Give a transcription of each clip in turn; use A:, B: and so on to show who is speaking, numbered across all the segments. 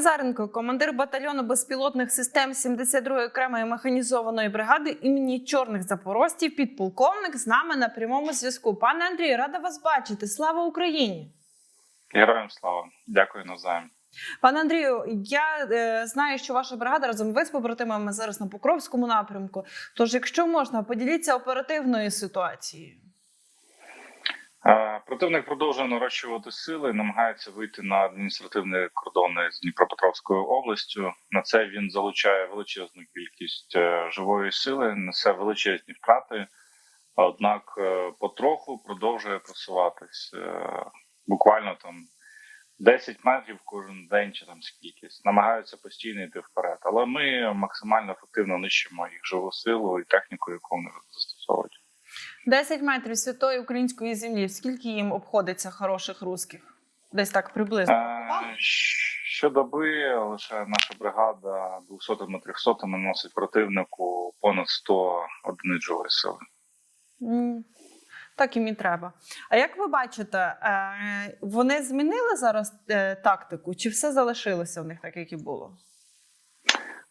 A: Назаренко, командир батальйону безпілотних систем 72-ї окремої механізованої бригади імені чорних запорожців, підполковник з нами на прямому зв'язку. Пане Андрію, рада вас бачити. Слава Україні!
B: Героям слава, дякую навзаєм.
A: Пане Андрію, я е, знаю, що ваша бригада разом ви з побратимами зараз на Покровському напрямку. Тож, якщо можна, поділіться оперативною ситуацією.
B: Е, Противник продовжує нарощувати сили, намагається вийти на адміністративні кордони з Дніпропетровською областю. На це він залучає величезну кількість е, живої сили, несе величезні втрати. Однак е, потроху продовжує просуватись е, буквально там 10 метрів кожен день чи там скільки. Намагаються постійно йти вперед. Але ми максимально ефективно нищимо їх живу силу і техніку, яку вони застосовують.
A: 10 метрів святої української землі. Скільки їм обходиться хороших русських? Десь так приблизно.
B: Е, Щодоби лише наша бригада 200-300 наносить противнику понад 100 одиниць живої сили.
A: Так їм і треба. А як ви бачите, е, вони змінили зараз е, тактику, чи все залишилося в них так, як і було?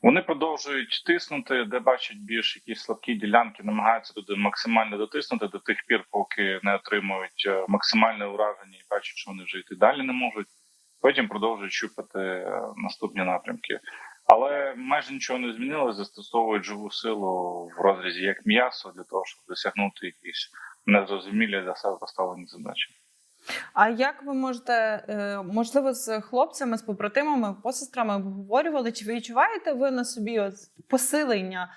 B: Вони продовжують тиснути, де бачать більш якісь слабкі ділянки, намагаються туди максимально дотиснути до тих пір, поки не отримують е, максимальне ураження і бачать, що вони вже йти далі не можуть. Потім продовжують щупати е, наступні напрямки. Але майже нічого не змінилося, застосовують живу силу в розрізі як м'ясо для того, щоб досягнути якісь незрозумілі для себе поставлені задачі.
A: А як ви можете, е, можливо, з хлопцями, з побратимами, посестрами обговорювали, чи ви відчуваєте ви на собі от посилення?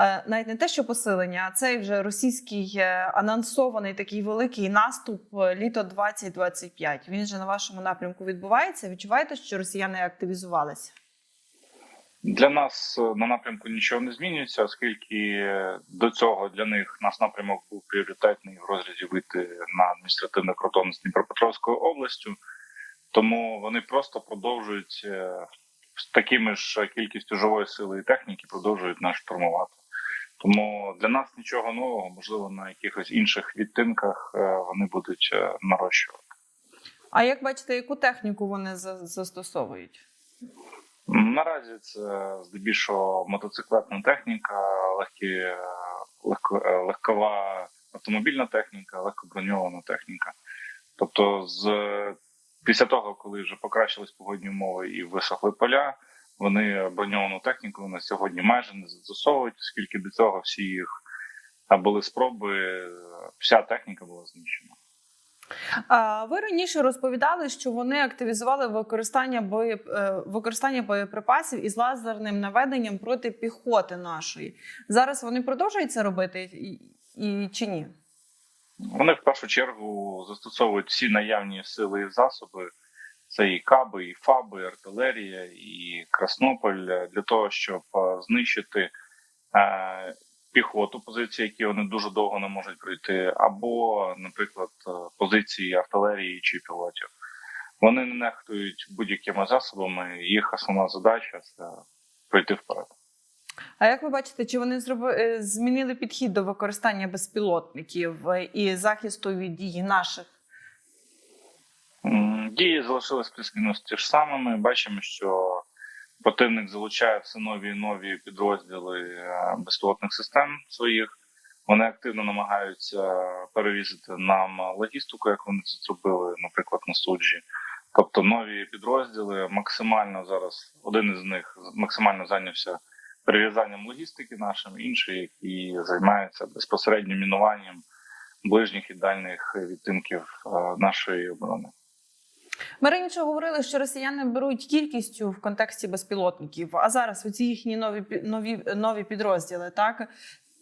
A: е, Навіть не те, що посилення, а цей вже російський е, анонсований такий великий наступ літо 2025. Він же на вашому напрямку відбувається. Відчуваєте, що росіяни активізувалися?
B: Для нас е, на напрямку нічого не змінюється, оскільки е, до цього для них наш напрямок був пріоритетний в розрізі вийти на адміністративний кордон з Дніпропетровською областю. Тому вони просто продовжують е, з такими ж кількістю живої сили і техніки, продовжують нас штурмувати. Тому для нас нічого нового, можливо, на якихось інших відтинках вони будуть нарощувати.
A: А як бачите, яку техніку вони за- застосовують?
B: Наразі це здебільшого мотоциклетна техніка, легкі, легко, е, легкова автомобільна техніка, легкоброньована техніка. Тобто, з після того, коли вже покращились погодні умови і висохли поля, вони броньовану техніку на сьогодні майже не застосовують, оскільки до цього всі їх були спроби, вся техніка була знищена.
A: Ви раніше розповідали, що вони активізували використання бої... е, використання боєприпасів із лазерним наведенням проти піхоти нашої. Зараз вони продовжують це робити і, і чи ні?
B: Вони в першу чергу застосовують всі наявні сили і засоби. Це і каби, і фаби, і артилерія, і Краснополь для того, щоб е, знищити е, піхоту, позиції, які вони дуже довго не можуть пройти, або, наприклад, е, позиції артилерії чи пілотів. Вони не нехтують будь-якими засобами. Їх основна задача це пройти вперед.
A: А як ви бачите, чи вони е, змінили підхід до використання безпілотників і захисту від дії наших?
B: Дії залишились плюс-мінус ті ж самими. Бачимо, що противник залучає все нові і нові підрозділи е, безпілотних систем своїх. Вони активно намагаються перевізити нам логістику, як вони це зробили, наприклад, на суджі. Тобто нові підрозділи максимально зараз один із них максимально зайнявся перев'язанням логістики нашим, інший, який займається безпосередньо мінуванням ближніх і дальніх відтинків е, нашої оборони.
A: Ми раніше говорили, що росіяни беруть кількістю в контексті безпілотників, а зараз оці їхні нові нові, нові підрозділи, так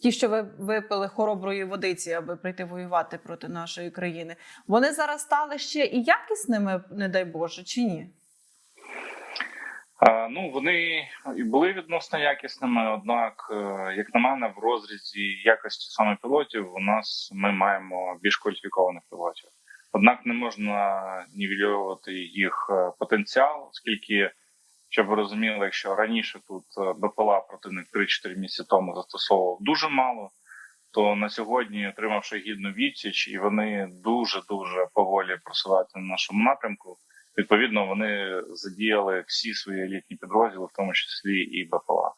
A: ті, що ви випили хороброї водиці, аби прийти воювати проти нашої країни, вони зараз стали ще і якісними, не дай Боже, чи ні?
B: Ну, вони і були відносно якісними, однак, е, як на мене, в розрізі якості саме пілотів у нас ми маємо більш кваліфікованих пілотів. Однак не можна нівелювати їх е, потенціал, оскільки, щоб ви розуміли, якщо раніше тут е, БПЛА противник 3-4 місяці тому застосовував дуже мало, то на сьогодні, отримавши гідну відсіч, і вони дуже дуже поволі просуваються на нашому напрямку. Відповідно, вони задіяли всі свої елітні підрозділи, в тому числі і БПЛА.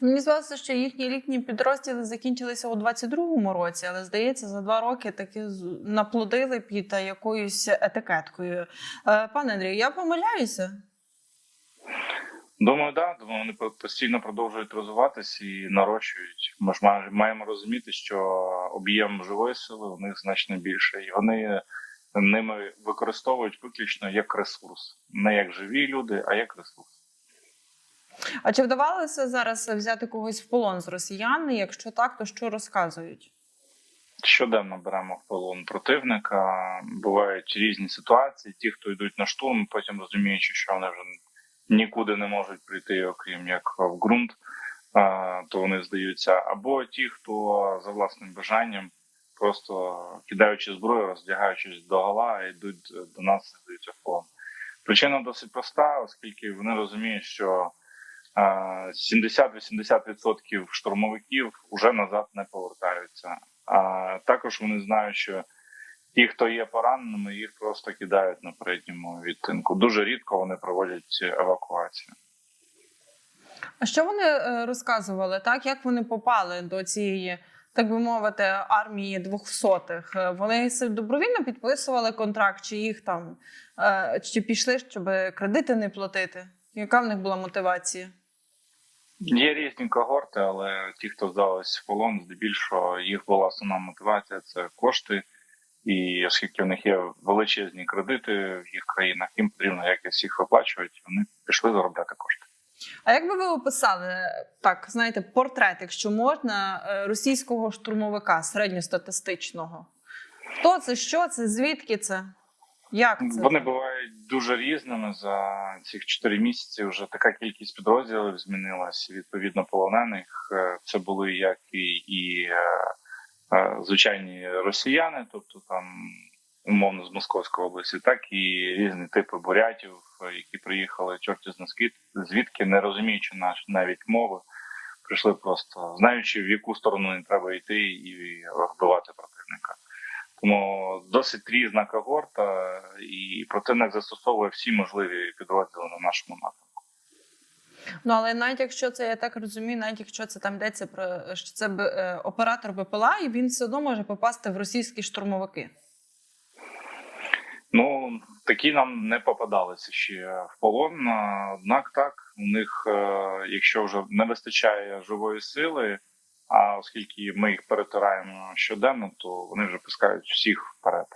A: Мені здалося, що їхні літні підрозділи закінчилися у 22-му році, але здається, за два роки таки наплодили під е, якоюсь етикеткою. Е, Пане Андрію, я помиляюся.
B: Думаю, да. Думаю, вони постійно продовжують розвиватися і нарощують. Ми ж маємо розуміти, що об'єм живої сили у них значно більше, і вони ними використовують виключно як ресурс, не як живі люди, а як ресурс.
A: А чи вдавалося зараз взяти когось в полон з росіян? Якщо так, то що розказують?
B: Щоденно беремо в полон противника. Бувають різні ситуації. Ті, хто йдуть на штурм, потім розуміючи, що вони вже нікуди не можуть прийти, окрім як в ґрунт, то вони здаються. Або ті, хто за власним бажанням, просто кидаючи зброю, роздягаючись до гола, йдуть до нас здаються в полон. Причина досить проста, оскільки вони розуміють, що 70-80% штурмовиків вже назад не повертаються. А також вони знають, що ті, хто є пораненими, їх просто кидають на передньому відтинку. Дуже рідко вони проводять евакуацію.
A: А що вони е, розказували? Так, як вони попали до цієї, так би мовити, армії двохсотих? Е, Вони добровільно підписували контракт, чи їх там е, чи пішли, щоб кредити не платити? Яка в них була мотивація?
B: Є різні когорти, але ті, хто здались в полон, здебільшого їх була основна мотивація це кошти. І оскільки в них є величезні кредити в їх країнах, їм потрібно якось їх виплачувати. Вони пішли заробляти кошти.
A: А як би ви описали так, знаєте, портрет, якщо можна, е, російського штурмовика середньостатистичного? Хто це, що це, звідки це? Як це?
B: Вони бувають дуже різними за цих чотири місяці. Вже така кількість підрозділів змінилась. Відповідно, полонених е, це були як і, і е, е, звичайні росіяни, тобто там умовно з Московської області, так і різні типи бурятів, які приїхали чорті з звідки, не розуміючи наш навіть мови, прийшли просто знаючи в яку сторону не треба йти і вбивати противника. Тому досить різна когорта, і противник застосовує всі можливі підрозділи на нашому напрямку.
A: Ну але навіть якщо це, я так розумію, навіть якщо це там йдеться про що це б- е, оператор БПЛА, і він все одно може попасти в російські штурмовики.
B: Ну такі нам не попадалися ще в полон. Однак так у них, е, якщо вже не вистачає живої сили, а оскільки ми їх перетираємо щоденно, то вони вже пускають всіх вперед.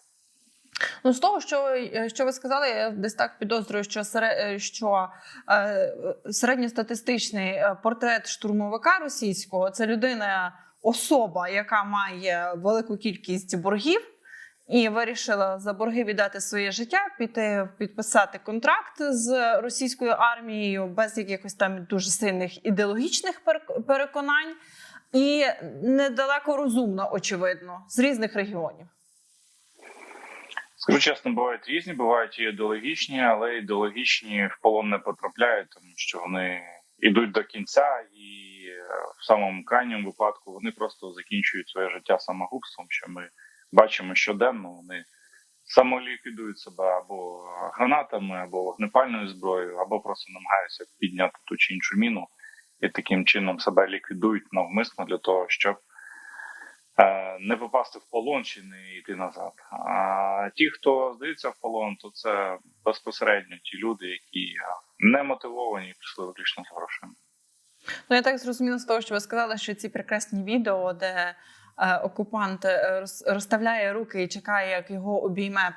A: Ну, з того, що, ви- що ви сказали, я десь так підозрюю, що, сере, е, що е, середньостатистичний е, портрет штурмовика російського це людина, особа, яка має велику кількість боргів. І вирішила за борги віддати своє життя, піти підписати контракт з російською армією без якихось там дуже сильних ідеологічних переконань, і недалеко розумно, очевидно, з різних регіонів.
B: Скажу чесно, бувають різні, бувають і ідеологічні, але ідеологічні в полон не потрапляють, тому що вони йдуть до кінця, і е, в самому крайньому випадку вони просто закінчують своє життя самогубством, що ми бачимо щоденно. Вони самоліквідують себе або гранатами, або вогнепальною зброєю, або просто намагаються підняти ту чи іншу міну і таким чином себе ліквідують навмисно для того, щоб е, не попасти в полон чи не йти назад. А ті, хто здається в полон, то це безпосередньо ті люди, які не мотивовані і прийшли виключно з грошима.
A: Ну, я так зрозуміла з того, що ви сказали, що ці прекрасні відео, де е, окупант е, роз- розставляє руки і чекає, як його обійме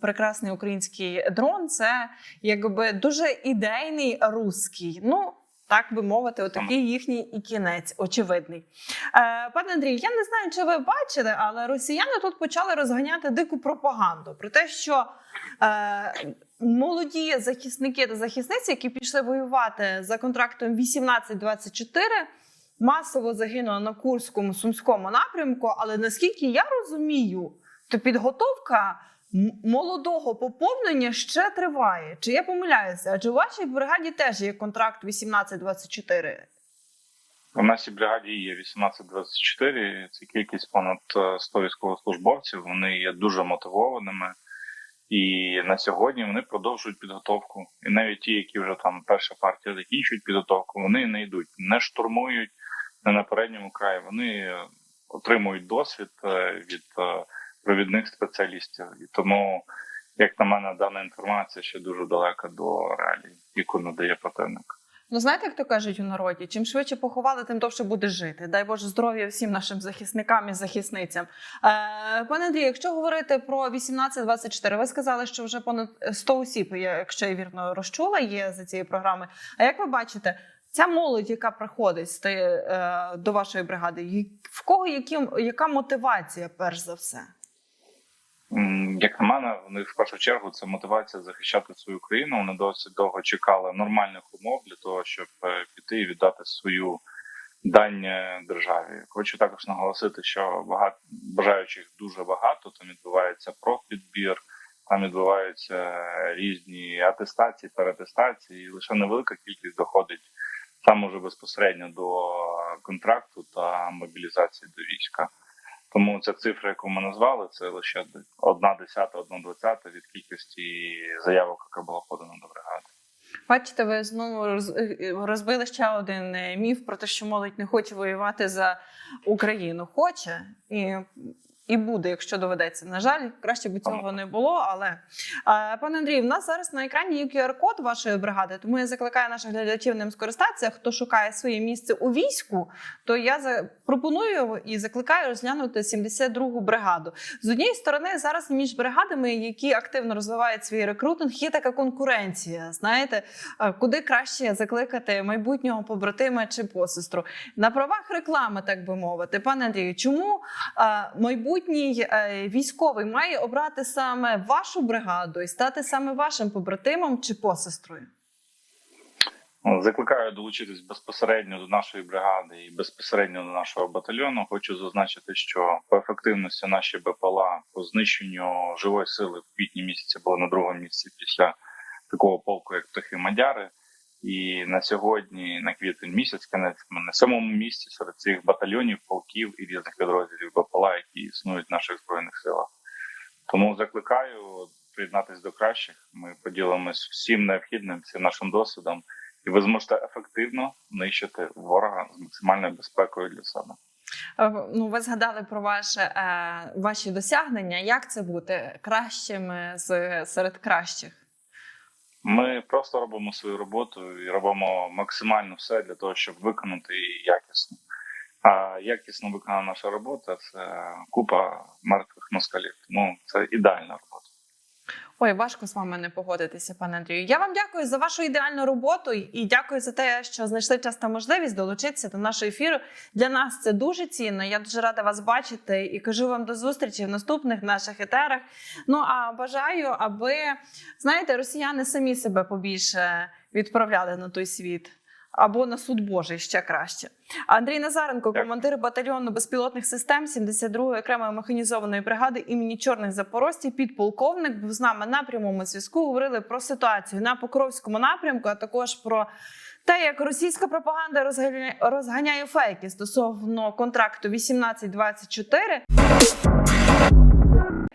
A: прекрасний український дрон, це якби дуже ідейний руський. Ну, так би мовити, отакий їхній і кінець, очевидний. Е, пане Андрій, я не знаю, чи ви бачили, але росіяни тут почали розганяти дику пропаганду про те, що е, молоді захисники та захисниці, які пішли воювати за контрактом 18-24, масово загинули на Курському сумському напрямку. Але наскільки я розумію, то підготовка молодого поповнення ще триває. Чи я помиляюся? Адже у вашій бригаді теж є контракт 18-24.
B: У нашій бригаді є 18-24, це кількість понад е, 100 військовослужбовців. Вони є дуже мотивованими. І на сьогодні вони продовжують підготовку. І навіть ті, які вже там перша партія закінчують підготовку, вони не йдуть, не штурмують не на передньому краї. Вони отримують досвід е, від е, провідних спеціалістів. І тому, як на мене, дана інформація ще дуже далека до реалій, яку надає противник.
A: Ну, знаєте, як то кажуть у народі, чим швидше поховали, тим довше буде жити. Дай Боже здоров'я всім нашим захисникам і захисницям. Е, пане Андрію, якщо говорити про 18-24, ви сказали, що вже понад 100 осіб, якщо я вірно розчула, є за цією програмою. А як ви бачите, ця молодь, яка приходить стає, е, до вашої бригади, в кого які, яка мотивація, перш за все?
B: Як на мене, вони в першу чергу це мотивація захищати свою країну. Вони досить довго чекали нормальних умов для того, щоб е, піти і віддати свою дань е, державі. Хочу також наголосити, що багато бажаючих дуже багато. Там відбувається профпідбір, там відбуваються різні атестації, переатестації, і лише невелика кількість доходить саме вже безпосередньо до контракту та мобілізації до війська. Тому ця цифра, яку ми назвали, це лише одна десята, одна двадцята від кількості заявок, яка була подана до бригади.
A: Бачите, ви знову розбили ще один е, міф про те, що молодь не хоче воювати за Україну. Хоче і, і буде, якщо доведеться. На жаль, краще б цього не було. Але е, пане Андрію, в нас зараз на екрані є QR-код вашої бригади, тому я закликаю наших глядачів ним скористатися. Хто шукає своє місце у війську, то я пропоную і закликаю розглянути 72-гу бригаду. З однієї сторони, зараз між бригадами, які активно розвивають свій рекрутинг, є така конкуренція. Знаєте, е, куди краще закликати майбутнього побратима чи посестру на правах реклами, так би мовити. Пане Андрію, чому е, майбутній е, військовий має обрати саме вашу бригаду і стати саме вашим побратимом чи посестрою?
B: Закликаю долучитись безпосередньо до нашої бригади і безпосередньо до нашого батальйону. Хочу зазначити, що по ефективності наші БПЛА по знищенню живої сили в квітні місяці були на другому місці після такого полку, як птахи Мадяри. І на сьогодні, на квітень місяць, на сьомому місці серед цих батальйонів, полків і різних підрозділів БПЛА, які існують в наших збройних силах. Тому закликаю приєднатися до кращих. Ми поділимось всім необхідним, всім нашим досвідом, і ви зможете ефективно нищити ворога з максимальною безпекою для себе.
A: Е, Ну, ви згадали про ваше е, ваші досягнення. Як це бути кращими з серед кращих?
B: Ми просто робимо свою роботу і робимо максимально все для того, щоб виконати її якісно. А якісно виконана наша робота це купа мертвих москалів. Тому це ідеальна робота.
A: Ой, важко з вами не погодитися, пане Андрію. Я вам дякую за вашу ідеальну роботу і дякую за те, що знайшли час та можливість долучитися до нашого ефіру. Для нас це дуже цінно. Я дуже рада вас бачити і кажу вам до зустрічі в наступних наших етерах. Ну а бажаю, аби знаєте, росіяни самі себе побільше відправляли на той світ. Або на суд Божий ще краще. Андрій Назаренко, командир батальйону безпілотних систем 72-ї окремої механізованої бригади імені чорних запорожців, підполковник був з нами на прямому зв'язку. Говорили про ситуацію на Покровському напрямку, а також про те, як російська пропаганда розганяє фейки стосовно контракту 18-24.